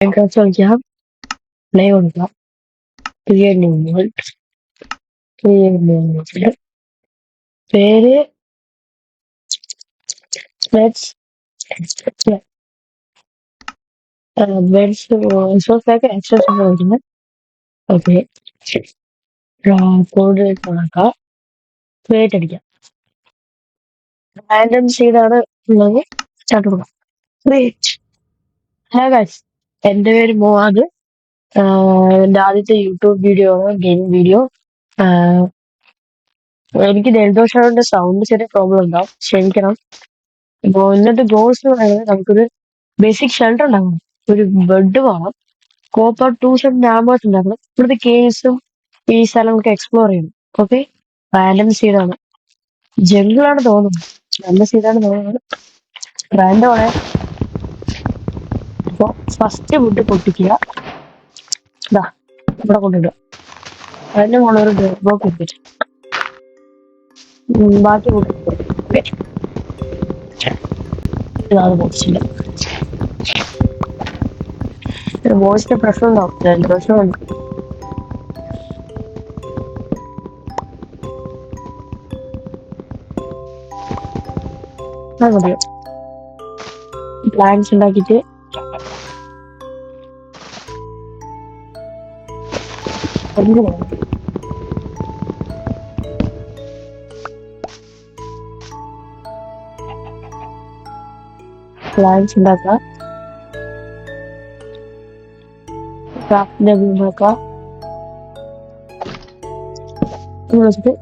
Minecraft കളിക്കാം play കൊടുക്കാം create new world create new world പേര് ലെറ്റ്സ് ബെഡ്സ് റിസോഴ്സൊക്കെ എക്സ്ട്രാ കൊടുക്കുന്നത് ഓക്കെ കോഡ് കണക്കാം ക്രിയേറ്റ് അടിക്കാം റാൻഡം സീഡാണ് ഉള്ളത് സ്റ്റാർട്ട് കൊടുക്കാം ക്രിയേറ്റ് ഹേ ഗൈസ് എന്റെ പേര് മുവാദ് എന്റെ ആദ്യത്തെ യൂട്യൂബ് വീഡിയോ ആണ് ഗെയിം വീഡിയോ എനിക്ക് ജലദോഷമുണ്ട് സൗണ്ട് ചെറിയ പ്രോബ്ലം ഉണ്ടാവും. ക്ഷമിക്കണം. ഇപ്പോൾ ഇന്നത്തെ ഗോൾസ് എന്ന് പറയുന്നത് നമുക്കൊരു ബേസിക് ഷെൽട്ടർ ഉണ്ടാക്കണം. ഒരു ബെഡ് വേണം. കോപ്പർ ടൂ സെറ്റ് ഡാമേഴ്സ് ഉണ്ടാക്കണം. ഇവിടുത്തെ കേസും ഈ സ്ഥലങ്ങളൊക്കെ എക്സ്പ്ലോർ ചെയ്യണം. ഓക്കെ റാൻഡം സീഡാണ് ജംഗിളാണ് തോന്നുന്നത്. നല്ല സീഡാണ് തോന്നുന്നത്. റാൻഡം ആണ് അപ്പൊ ഫസ്റ്റ് വുഡ് പൊട്ടിക്കുക. ഇതാ ഇവിടെ കൊണ്ടിടുക അതിന്റെ മുകളിൽ ഒരു ബ്ലോക്ക് എടുത്തിട്ട് ഉം, ബാക്കി പൊട്ടിക്കുക ഇതാണ് പൊട്ടിച്ചില്ല. വോയിസിന്റെ പ്രശ്നം ഉണ്ടാവും പ്രശ്നമുണ്ട് അത് മതിയോ? പ്ലാൻസ് ഉണ്ടാക്കിയിട്ട് വേണം. പ്ലാൻസ് ഉണ്ടാക്കുക ക്രാഫ്റ്റ് ഡബിൾ വെച്ചിട്ട്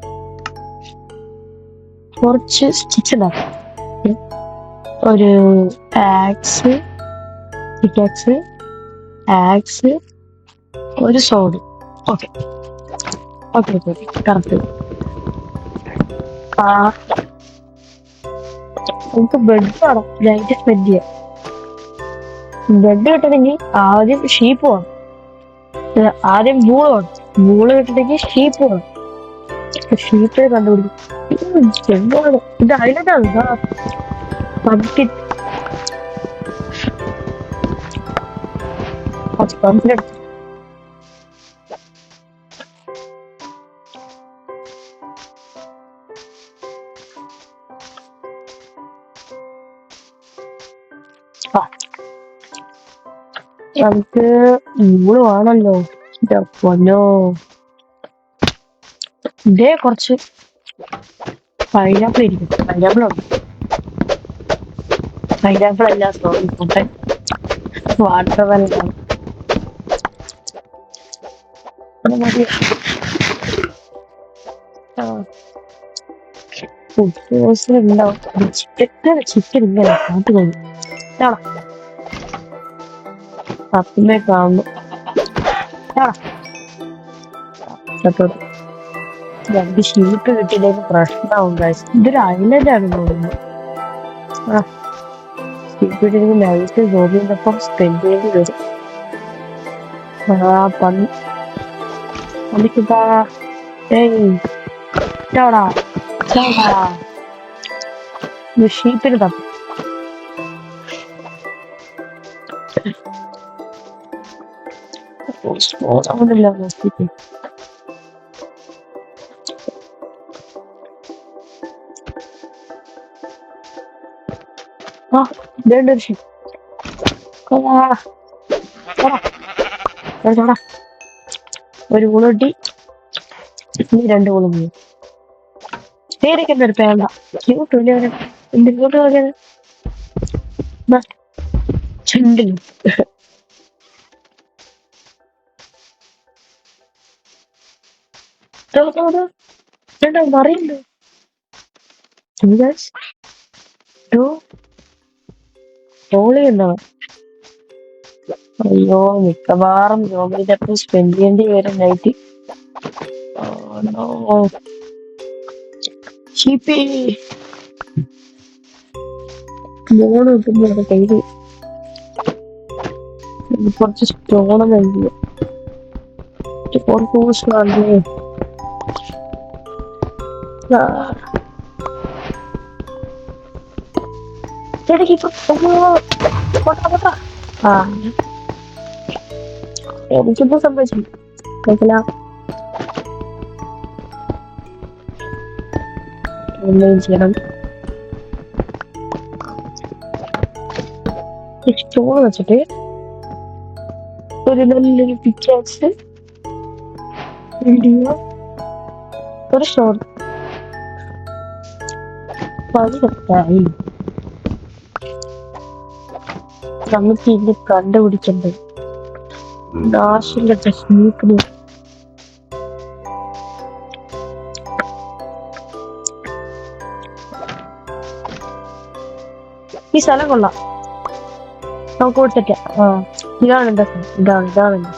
കുറച്ച് സ്റ്റിച്ച് ഉണ്ടാക്കുക ഉം. ഒരു ആക്സ് പിക്കാക്സ് ആക്സ് ഒരു sword okay okay okay correct ആ. നമുക്ക് ബെഡ് വേണം. നൈറ്റ് സ്പെൻഡ് ചെയ്യാം. ബെഡ് കിട്ടണമെങ്കിൽ ആദ്യം ഷീപ്പ് വേണം. ആദ്യം ബൂൾ വേണം. ബൂൾ കിട്ടണമെങ്കിൽ ഷീപ്പ് വേണം. ഷീപ്പ് കണ്ടുപിടിക്കും. എന്താണ് ഇത് അതിലാണ് പമ്പി പമ്പിനെടുത്ത് നമുക്ക് മൂൾ വേണല്ലോ. പൊന്നോ. ഇതേ കുറച്ച് പൈനാപ്പിൾ ഇരിക്കും പൈനാപ്പിൾ ഉണ്ട്? പൈനാപ്പിൾ അല്ല സോറി പൊട്ടൻ വാട്ടർ അത് മതി. ആ. ഫുഡ് സോഴ്സിൽ ഉണ്ടാവും ചിക്കൻ ചിക്കൻ ഇങ്ങനെ ഇതാണോ? പത്തുമേ കേട്ടോ രണ്ട് ഷീപ്പ് കിട്ടിയില്ലെങ്കിൽ പ്രശ്നമാവും guys. ഇതൊരു ഐലൻഡ് ആണ് തോന്നുന്നു. ആ. ഷീപ്പ് കിട്ടിയില്ലെങ്കിൽ നൈറ്റ് ജോബിന്റെ ഒപ്പം സ്പെൻഡ് ചെയ്യേണ്ടി വരും. ആ പന്നി. പന്നിക്കുട്ടാ ഏയ് ഇതാടാ ഇത് ഷീപ്പിന് തപ്പി. ഒരു കൊള്ളാ ചോടാ ഒരു ഇനി രണ്ട് ഗുണം പോയി പേരൊക്കെ എന്തൊരു പേണ്ട ക്യൂട്ട് എന്തിനോട്ട് അവന് എന്ത് ചുണ്ടിൽ രണ്ടോ മറിയുണ്ട് അയ്യോ മിക്കവാറും ഒപ്പം സ്പെൻഡ് ചെയ്യേണ്ടി വരും നൈറ്റ് മോണ് കിട്ടുമ്പോൾ കയ്യിൽ കുറച്ച് സ്റ്റോണ് നൽകി കുറച്ച് വേണ്ടേ ആ. ചേട്ടാ ഇപ്പൊ പോട്ടെ, പോട്ടെ. ആ എനിക്കൊന്നും സംഭവിച്ചില്ല കുഴപ്പമില്ല എന്തെങ്കിലും ചെയ്യണം സ്റ്റോൺ വെച്ചിട്ട് ഒരു നല്ലൊരു പിക്കാക്സ് വീഡിയോ ഒരു ഷോർട്ട് സെറ്റായി നമുക്ക് ഇനി കണ്ടുപിടിക്കണ്ടേ? നാശിന്റെ ടെക്നീക്കിന് ഈ സ്ഥലം കൊള്ളാം. നമുക്ക് കൊടുത്തിട്ട് ആ ഇതാണ് സ്ഥലം. ഇതാണ് ഇതാണ് എന്റെ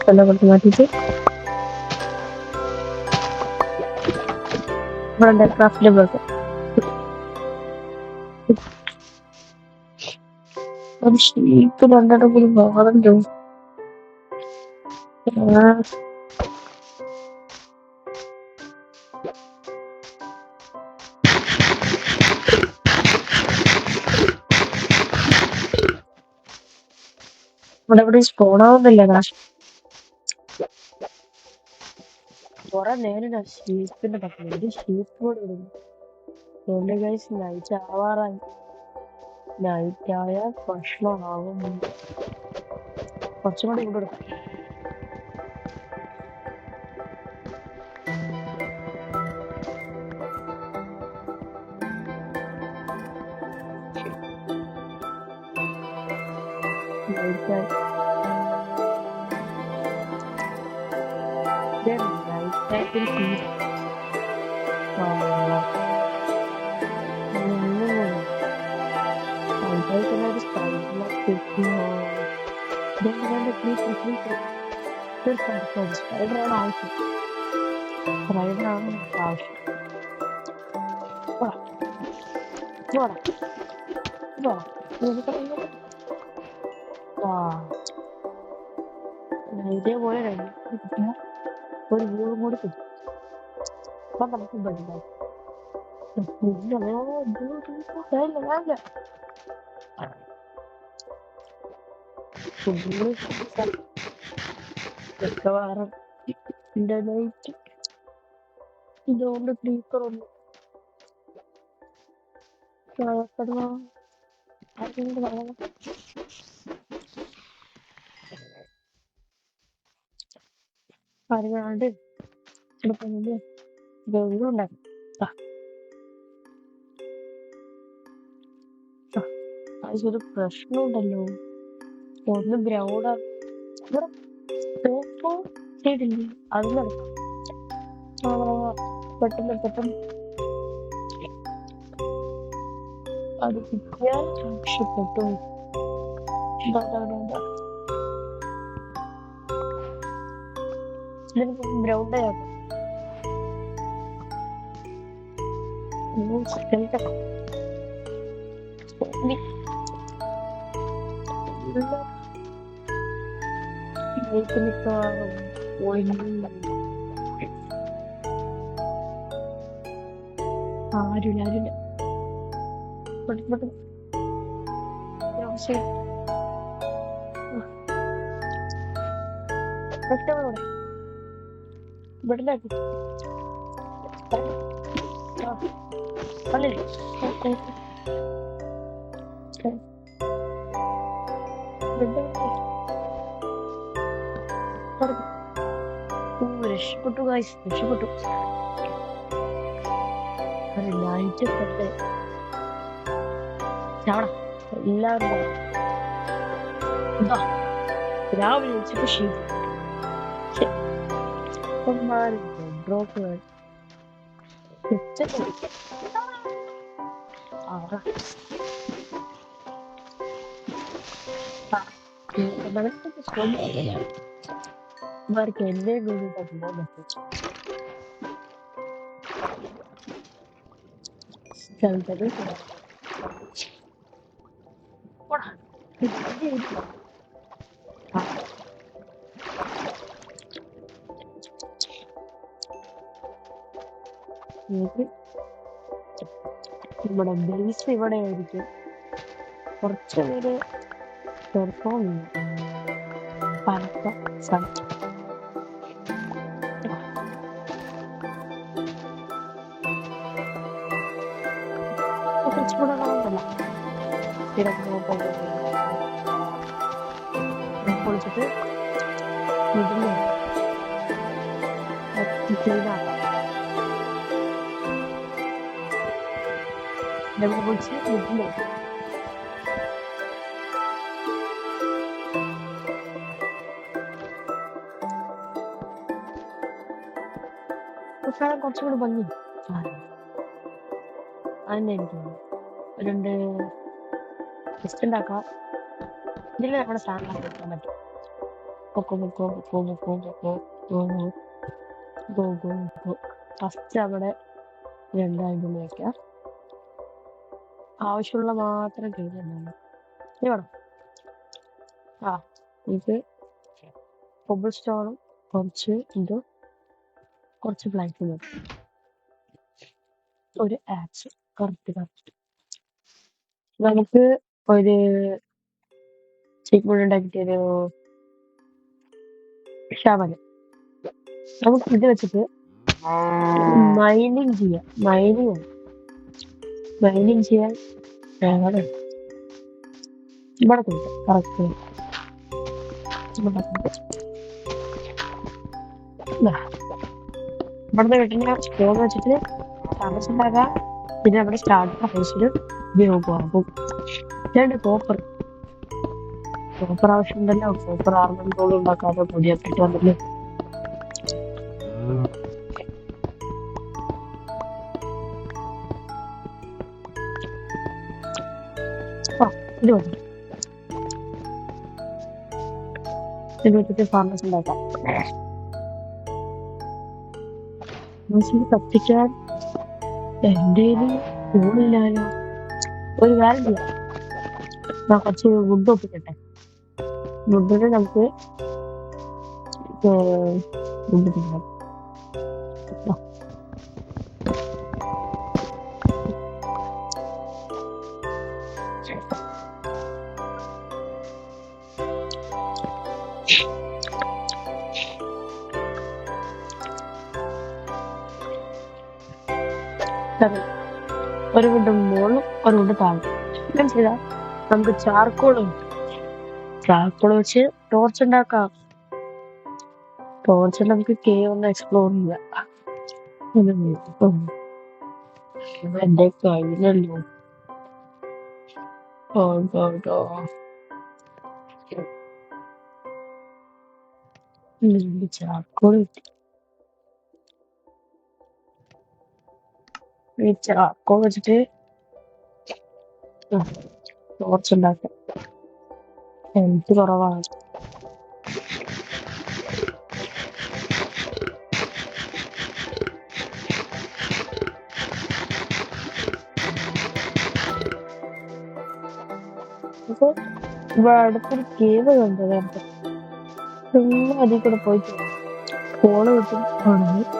സ്ഥലം കൊടുത്ത് മാറ്റിയിട്ട് ഇവിടെ ക്രാഫ്റ്റ് ബ്ലോക്ക് ഒരു ഷീപ്പ് രണ്ടെണ്ണം കൂടി ആ. ഇവിടെ ഇവിടെ സ്പോണാവുന്നില്ല കാശ്. കൊറേ നേരം ഞാൻ ഷീപ്പിന്റെ പക്കൽ ഒരു ഷീപ്പ് കൂടെ ഇടുന്നു ഗൈസ് നൈറ്റ് ആവാറായി. നൈറ്റ് ആയാൽ ആയ ഭക്ഷണമാകും കുറച്ചും കൂടി ഇങ്ങോട്ട് Nightmare. é preciso. Bora. Bora. Bora. Wow. They were, you know. 2010 murid ya mantan aku banyak dulu dulu saya nggak ada. Sebelum kita tidak dan itu udah lebih turun. Saya pernah, aku nggak ഉണ്ടാക്കും ആ. ആ. അതൊരു പ്രശ്നമുണ്ടല്ലോ. ഒന്ന് ground അത് പെട്ടെന്ന് പെട്ടെന്ന്. അത് കിട്ടിയാൽ രക്ഷപ്പെട്ടു ഇതാ, ഗ്രൗണ്ട് ആരുമില്ല ആരുമില്ല പെട്ടെന്ന് പെട്ടെന്ന് ശരി കഷ്ടമാണ് ഇവിടെ രക്ഷപ്പെട്ടു ഗായ്സ് രക്ഷപ്പെട്ടു. ലൈറ്റ് പെട്ട് എല്ലാവരും രാവിലെ ഇതാ. രാവിലെ വെച്ചപ്പോ ഡ്രോപ്പുകൾ ഡ്രോപ്പ് ഇവർക്ക് എന്നെ കൂടി പോകാൻ പറ്റും സ്ഥലത്തത് നമ്മുടെ ബേസ് ഇവിടെ ആയിരിക്കും. കുറച്ച് പേര് പെർഫോം ചെയ്യും. പലപ്പ സൺ കുറച്ചുകൂടെ കാണുന്നില്ല സ്ഥിരം പൊളിച്ചിട്ട് ഇതില്ലേ ക്ലീനാക്കാം ഡബിൾ പൊളിച്ച് ഇതില്ലേ കുട്ടികളെ കുറച്ചും കൂടി ഭംഗി തോന്നുന്നു. ഒരു രണ്ട് ലിസ്റ്റ് ഉണ്ടാക്കാം ഇതിൽ നമ്മുടെ സാധനം വെക്കാൻ പറ്റും കൊക്കോ കൊക്കോ കൊക്കോ cocoa go go go go first അവിടെ രണ്ടായിട്ട് വയ്ക്കാം ആവശ്യമുള്ള മാത്രം ചെയ്യുന്നുണ്ടാവും വേണം. ആ ഇത് കൊബിൾ സ്റ്റോണും കുറച്ച് ഇത് കുറച്ച് ബ്ലാക്ക് മതി. ഒരു ആക്സ് കറക്റ്റ് കറക്റ്റ് നമുക്ക് ഒരു ചിക്കൻ ഉണ്ടാക്കിയിട്ട് ഒരു ശവനം നമുക്ക് ഇത് വെച്ചിട്ട് മൈനിങ് ചെയ്യാം. മൈനിങ് മൈനിങ് ചെയ്യാൻ വേണം ഇവിടെ കൊടുക്കാം കറക്റ്റ് ഇവിടെ. ഇവിടുന്ന് കിട്ടുന്ന സ്പൂൺ വെച്ചിട്ട് താമസിണ്ടാക്കാം പിന്നെ നമ്മുടെ സ്റ്റാർട്ടർ ഹൗസിൽ ഉപയോഗമാകും രണ്ട് കോപ്പർ കോപ്പർ ആവശ്യമുണ്ടല്ലോ കോപ്പർ ആർമെന്റോളം ഉണ്ടാക്കാതെ പൊടിയാക്കിട്ട് വന്നില്ലേ? ഇത് മതി. ഇത് വെച്ചിട്ട് ഫാർമസി ഉണ്ടാക്കാം. ഫാർമസി കത്തിക്കാൻ ഫോണില്ലാലോ ഒരു കാര്യം ഞാൻ കുറച്ച് വുഡ് ഒപ്പിക്കട്ടെ. വുഡിന് നമുക്ക് വുഡ് ചെയ്യാം ഒരു കൊണ്ട് മുകളിലും ഒരു വുഡ് താഴെ. മനസ്സിലാ നമുക്ക് ചാർക്കോളും ചാർക്കോൾ വെച്ച് ടോർച്ച് ഉണ്ടാക്കാം. ടോർച്ച് നമുക്ക് കേവ് ഒന്ന് എക്സ്പ്ലോർ ചെയ്യാം. എന്റെ കയ്യിലല്ലോ? ചാർക്കോൾ കിട്ടി. ഈ കുറവാണ്. അപ്പൊ ഇവിടെ അടുത്തൊരു കേവ് കണ്ടത് ചുമ്മാ അതിൽ കൂടെ പോയിട്ട് ഫോണ് കിട്ടും ആണെങ്കിൽ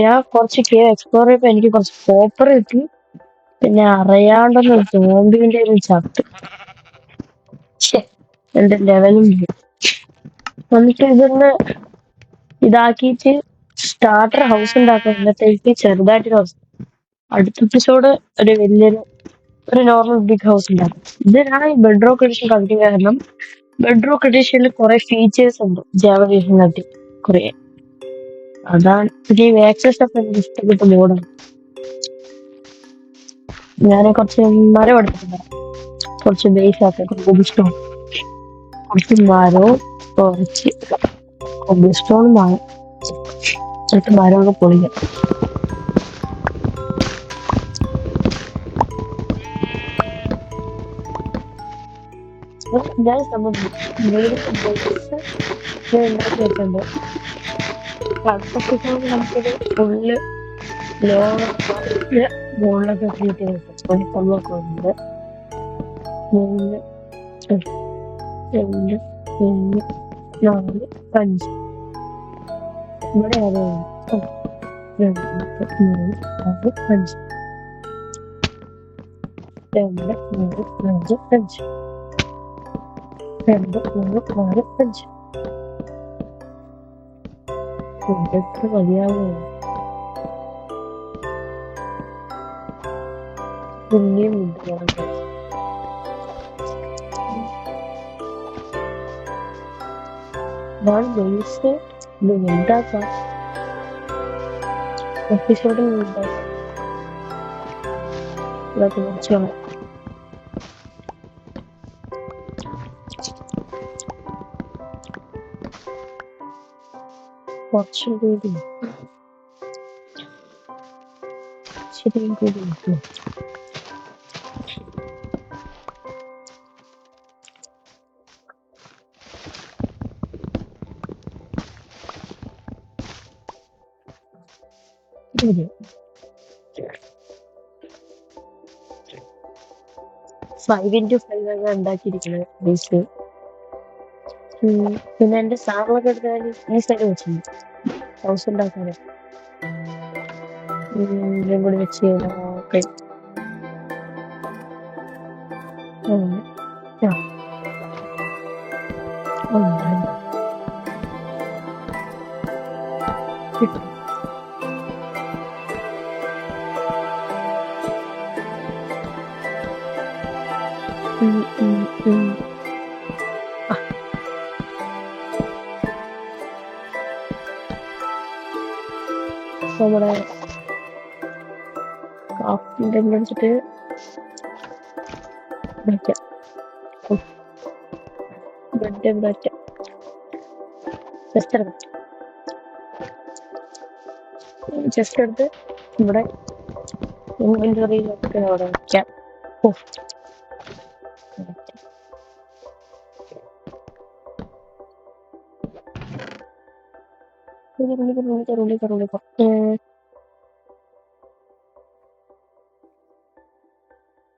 ഞാൻ കുറച്ച് കേവ് എക്സ്പ്ലോർ ചെയ്തപ്പോ എനിക്ക് കുറച്ച് കോപ്പർ കിട്ടി. പിന്നെ അറിയാണ്ടെന്ന് സോംബിന്റെ ഒരു ചത്ത്. എന്റെ ലെവലും. എന്നിട്ട് ഇതൊന്ന് ഇതാക്കിയിട്ട് സ്റ്റാർട്ടർ ഹൗസ് ഉണ്ടാക്കാം എന്നിട്ടേക്ക് ചെറുതായിട്ട് ഹൗസ് അടുത്ത എപ്പിസോഡ് ഒരു വലിയൊരു ഒരു നോർമൽ ബിഗ് ഹൗസ് ഉണ്ടാക്കും. ഇതിനാണ് ഈ ബെഡ്റോക്ക് എഡിഷൻ കളിക്കാൻ കാരണം ബെഡ്റോക്ക് എഡിഷനിൽ കുറെ ഫീച്ചേഴ്സ് ഉണ്ട്. ജാവ എഡിഷനകത്ത് കുറെ. അതാണ് എനിക്ക് ഇഷ്ടപ്പെട്ട മോഡാണ് ഞാൻ കുറച്ച് മരം എടുത്തിട്ടുണ്ട്. കുറച്ച് ബേസ് ആക്കി സ്റ്റോൺ കുറച്ച് മരവും കുറച്ച് കൊബ്ലിസ്റ്റോൺ മരം കുറച്ച് മരമൊക്കെ പൊളിക്കാം ഞാൻ നമ്മൾ ഉണ്ടാക്കി വെച്ചിട്ടുണ്ട് അടുത്ത സീസണിൽ നമുക്കൊരു ഫുള്ള് ലോകത്തിൽ മുകളിലൊക്കെ ചെയ്ത് പൊടിപ്പള്ളൊക്കെ ഉണ്ട്. മൂന്ന് രണ്ട് മൂന്ന് നാല് അഞ്ച്. ഇവിടെ ആരോ? രണ്ട് മൂന്ന് നാല് അഞ്ച്. രണ്ട് മൂന്ന് നാല് അഞ്ച്. രണ്ട് മൂന്ന് നാല് അഞ്ച്. ഇതൊക്കെ മതിയാവോ പിന്നെയും ഉണ്ട് വേറെ ഞാൻ ബേസ് ഇത് ഉണ്ടാക്കാം എപ്പിസോഡിൽ ഉണ്ടാക്കാം ഇതൊക്കെ കുറച്ചോളാം കുറച്ചും കൂടി ഇച്ചിരിയും കൂടി ഇട്ടു. ഫൈവ് ഇന്റു ഫൈവ് ആണ് ഉണ്ടാക്കിയിരിക്കുന്നത് ബേസ് പിന്നെ എന്റെ സാധനങ്ങളൊക്കെ എടുത്താൽ ഈ സൈഡ് വെച്ചിട്ടുണ്ട് ഹൗസ് ഉണ്ടാക്കാന് ഇതും കൂടി വെച്ച് ഓക്കെ. കിട്ടും. എടുത്തിട്ട് വയ്ക്കാം ബ്രെഡ് ഇവിടെ വയ്ക്കാം ജസ്റ്റ് എടുക്കാം ജസ്റ്റ് എടുത്ത് ഇവിടെ ഇൻവെന്ററിയിലൊക്കെ അവിടെ വയ്ക്കാം ഓ ഉള്ളി ഉള്ളി ഉള്ളി ഉള്ളി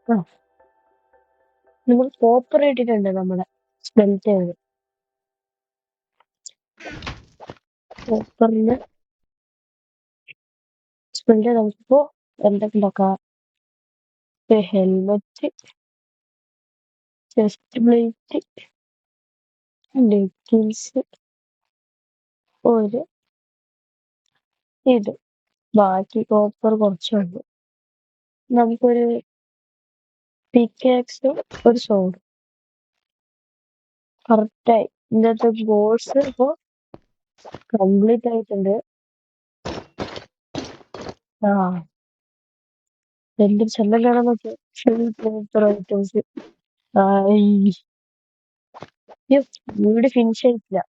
ആ. ഇട്ടിട്ടുണ്ട് നമ്മുടെ ചെയ്ത് കോപ്പറിന് ചെയ്ത് നമുക്കിപ്പോ എന്തൊക്കെ ഉണ്ടാക്കാം? ഹെൽമെറ്റ് ചെസ്റ്റ് പ്ലേറ്റ് ലെഗിൻസ് ഒരു ഇത്. ബാക്കി കോപ്പർ കുറച്ചുണ്ട് നമുക്കൊരു പിക്കാക്സും ഒരു സോഡ് കറക്റ്റായി ഇന്നത്തെ ഗോൾസ് ഇപ്പോ കംപ്ലീറ്റ് ആയിട്ടുണ്ട്. ആ. എന്തൊരു ചെല്ലം കാണാൻ ഐറ്റംസ് വീട് ഫിനിഷ് ആയിട്ടില്ല.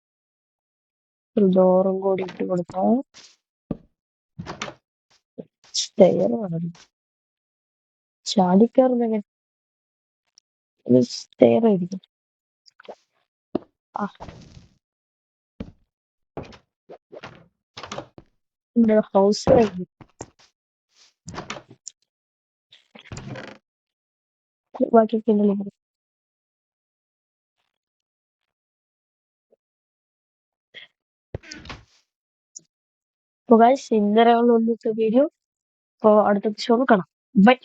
ഒരു ഡോറും കൂടി ഇട്ട് കൊടുക്കാം. സ്റ്റെയർ വേണം. ചാടിക്കയറുന്ന എങ്ങനെ സ്റ്റെയർ ആയിരിക്കും ആ ഹൗസ് ആയിരിക്കും ബാക്കിയൊക്കെ ഉണ്ടല്ലോ അപ്പോൾ ഗൈസ് ഇന്നലെ ഉള്ള വീഡിയോ അപ്പോൾ അടുത്ത എപ്പിസോഡ് കാണാം ബൈ